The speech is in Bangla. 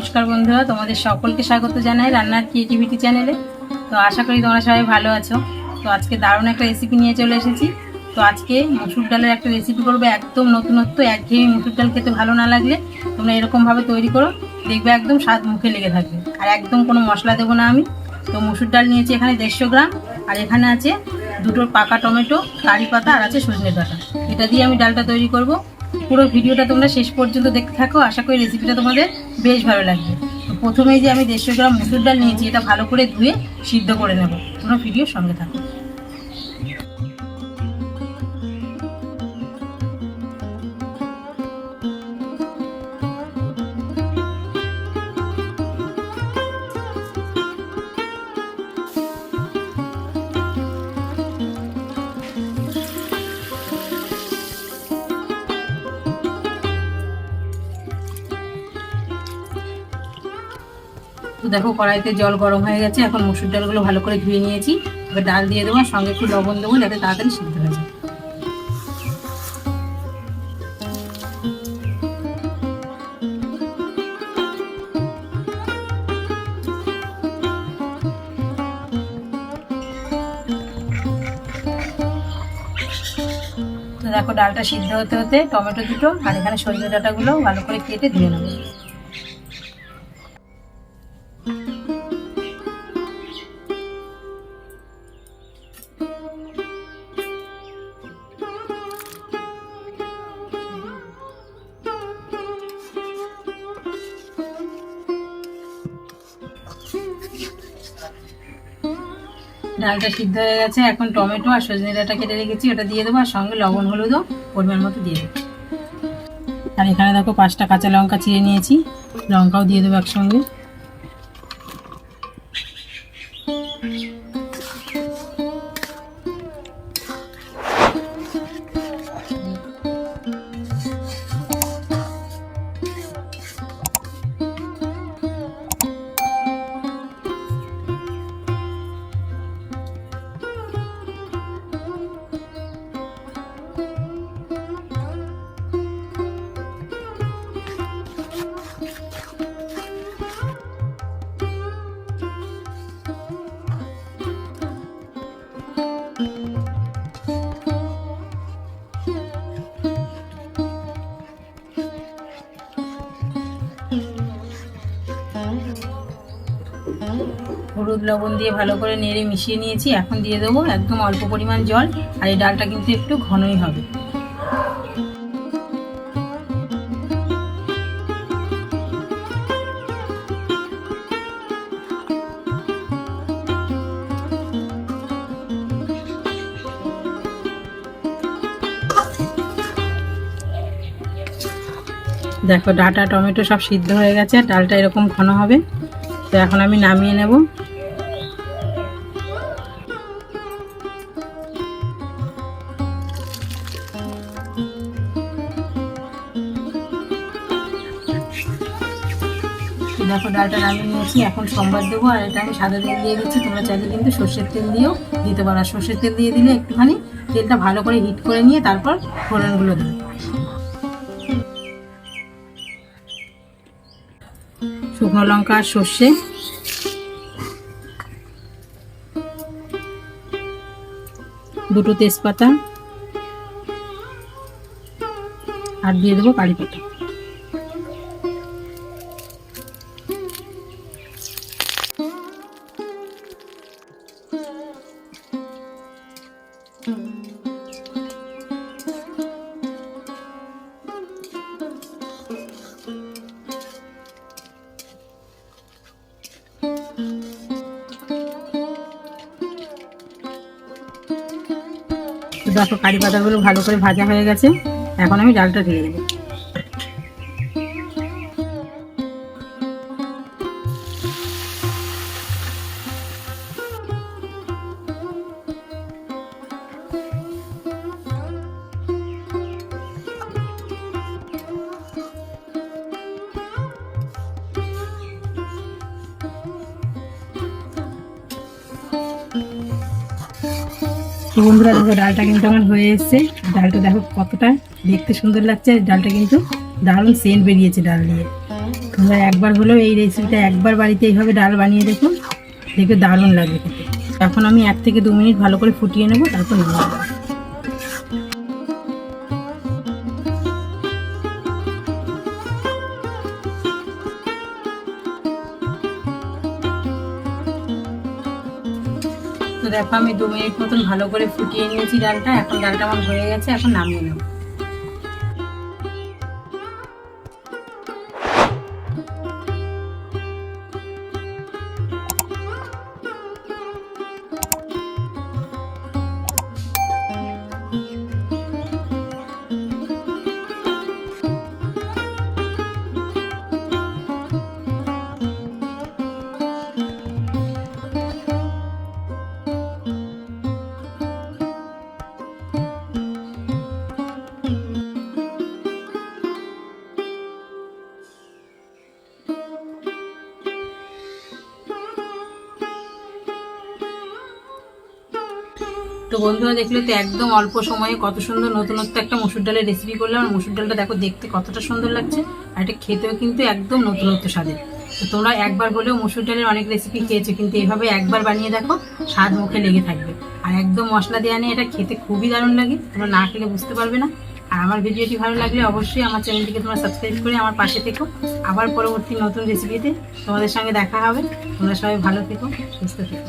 নমস্কার বন্ধুরা, তোমাদের সকলকে স্বাগত জানাই রান্নার ক্রিয়েটিভিটি চ্যানেলে তো আশা করি তোমরা সবাই ভালো আছো। তো আজকে দারুণ একটা রেসিপি নিয়ে চলে এসেছি। তো আজকে মসুর ডালের একটা রেসিপি করব একদম নতুনত্ব, একঘেয়েমি মসুর ডাল খেতে ভালো না লাগলে তোমরা এরকমভাবে তৈরি করো, দেখবে একদম স্বাদ মুখে লেগে থাকবে। আর একদম কোনো মশলা দেবো না আমি। তো মসুর ডাল নিয়েছি এখানে দেড়শো গ্রাম, আর এখানে আছে দুটো পাকা টমেটো, কারি পাতা, আর আছে সজনে ডাটা এটা দিয়ে আমি ডালটা তৈরি করব। পুরো ভিডিওটা তোমরা শেষ পর্যন্ত দেখতে থাকো। আশা করি রেসিপিটা তোমাদের বেশ ভালো লাগবে। তো প্রথমেই যে আমি দেড়শো গ্রাম মুসুর ডাল নিয়েছি, এটা ভালো করে ধুয়ে সিদ্ধ করে নেব। কোনো ভিডিও সঙ্গে থাকো দেখো কড়াইতে জল গরম হয়ে গেছে, এখন মুসুর ডালগুলো ভালো করে ধুয়ে নিয়েছি। এবার ডাল দিয়ে দেবো সঙ্গে একটু লবণ দেবো, যাতে তাড়াতাড়ি সিদ্ধ হয়ে যায়। দেখো ডালটা সিদ্ধ হতে হতে টমেটো দুটো, আর এখানে সজনে ডাঁটাগুলো ভালো করে কেটে ধুয়ে নেব। ডালটা সিদ্ধ হয়ে গেছে, এখন টমেটো আর সজনে ডাঁটা কেটে রেখেছি, ওটা দিয়ে দেবো, আর সঙ্গে লবণ হলুদও পরিমাণ মতো দিয়ে দেবো। আর এখানে দেখো পাঁচটা কাঁচা লঙ্কা চিড়ে নিয়েছি, লঙ্কাও দিয়ে দেবো একসঙ্গে। হলুদ লবণ দিয়ে ভালো করে নেড়ে মিশিয়ে নিয়েছি। এখন দিয়ে দেবো একদম অল্প পরিমাণ জল। আর এই ডালটা কিন্তু একটু ঘনই হবে। দেখো ডাটা, টমেটো সব সিদ্ধ হয়ে গেছে, ডালটা এরকম ঘন হবে। তো এখন আমি নামিয়ে নেব। দেখো ডালটা নামিয়ে নিয়েছি, এখন সম্বাদ দেবো, আর এটা আমি সাদা তেল দিয়ে দিচ্ছি, তোমরা চাইলে কিন্তু সর্ষের তেল দিয়েও দিতে পারো। সর্ষের তেল দিয়ে দিলে একটুখানি তেলটা ভালো করে হিট করে নিয়ে তারপর ফোড়নগুলো দেবে। শুকনো লঙ্কা আর সর্ষে। দুটো তেজপাতা। আর দিয়ে দেবো কারি পাতা। দেখো কারি পাতাগুলো ভালো করে ভাজা হয়ে গেছে। এখন আমি ডালটা ঢেলে দেবো। তো বন্ধুরা দেখো, ডালটা কিন্তু আমার হয়ে এসছে। ডালটা দেখো কতটা দেখতে সুন্দর লাগছে। ডালটা কিন্তু দারুণ সেন্ট বেরিয়েছে ডাল দিয়ে। তোমরা একবার হলেও এই রেসিপিটা একবার বাড়িতে এইভাবে ডাল বানিয়ে দেখো। দেখবে দারুণ লাগবে এখন আমি এক থেকে দু মিনিট ভালো করে ফুটিয়ে নেব, তারপর নেব দেখো আমি দু মিনিট মতন ভালো করে ফুটিয়ে নিয়েছি ডালটা, এখন ডালটা আমার হয়ে গেছে, এখন নামিয়ে নেব। তো বন্ধুরা দেখলে তো একদম অল্প সময়ে কত সুন্দর নতুনত্ব একটা মসুর ডালের রেসিপি করলাম। আর মসুর ডালটা দেখো দেখতে কতটা সুন্দর লাগছে। আর এটা খেতেও কিন্তু একদম নতুনত্ব স্বাদের। তো তোমরা একবার হলেও মসুর ডালের অনেক রেসিপি খেয়েছো, কিন্তু এভাবে একবার বানিয়ে দেখো, স্বাদ মুখে লেগে থাকবে। আর একদম মশলা দেওয়া নিয়ে এটা খেতে খুবই দারুণ লাগে। তোমরা না খেলে বুঝতে পারবে না। আর আমার ভিডিওটি ভালো লাগলে অবশ্যই আমার চ্যানেলটিকে তোমরা সাবস্ক্রাইব করে আমার পাশে থেকো। আবার পরবর্তী নতুন রেসিপিতে তোমাদের সঙ্গে দেখা হবে। তোমরা সবাই ভালো থেকো, সুস্থ থেকো।